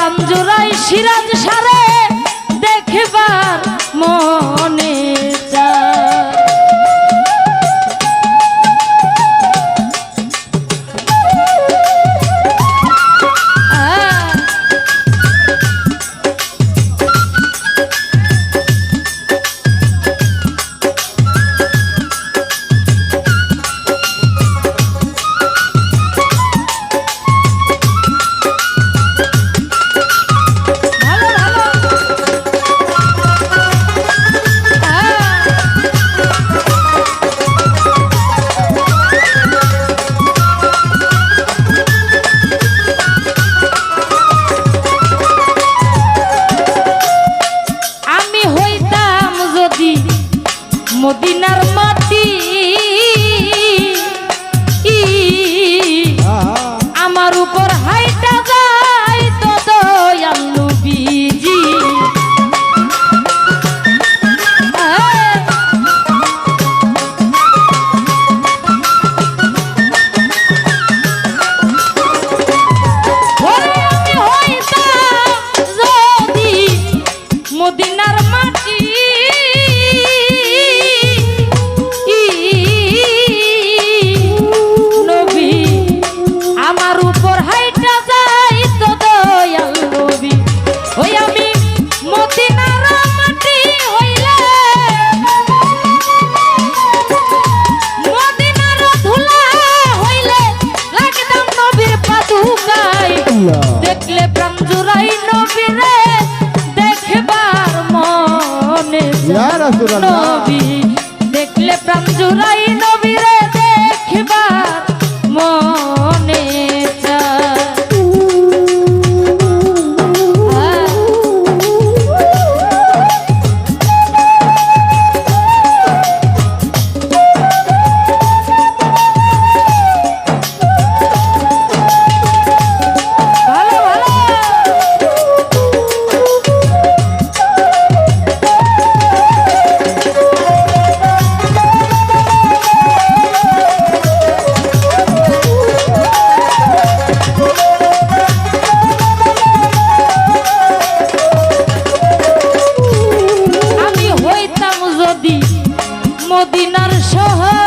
কাঞ্জুরাই সিরাজ সারে দেখবার মনে মদিনার মাটি। আমার উপর হাইটা যায় তো দয়াল নবীজি। হ্যাঁ। মদিনার মাটি নবী দেখলে প্রাণ জোড়া মদিনার শহর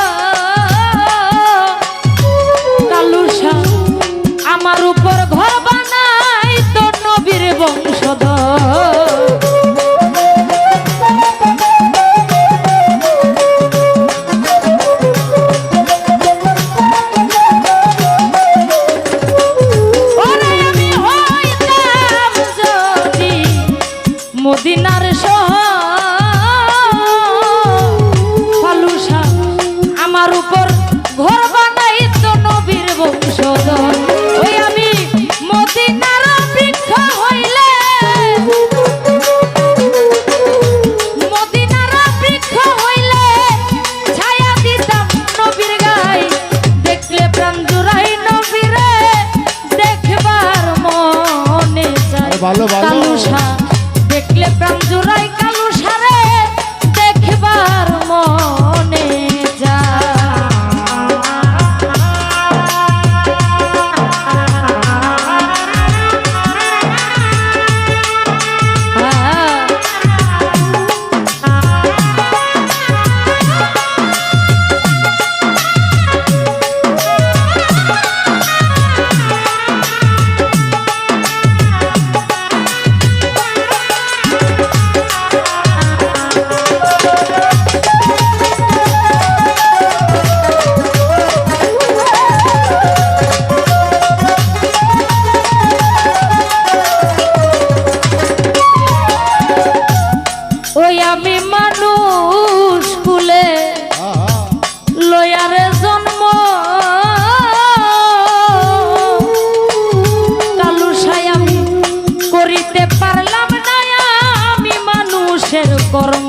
corro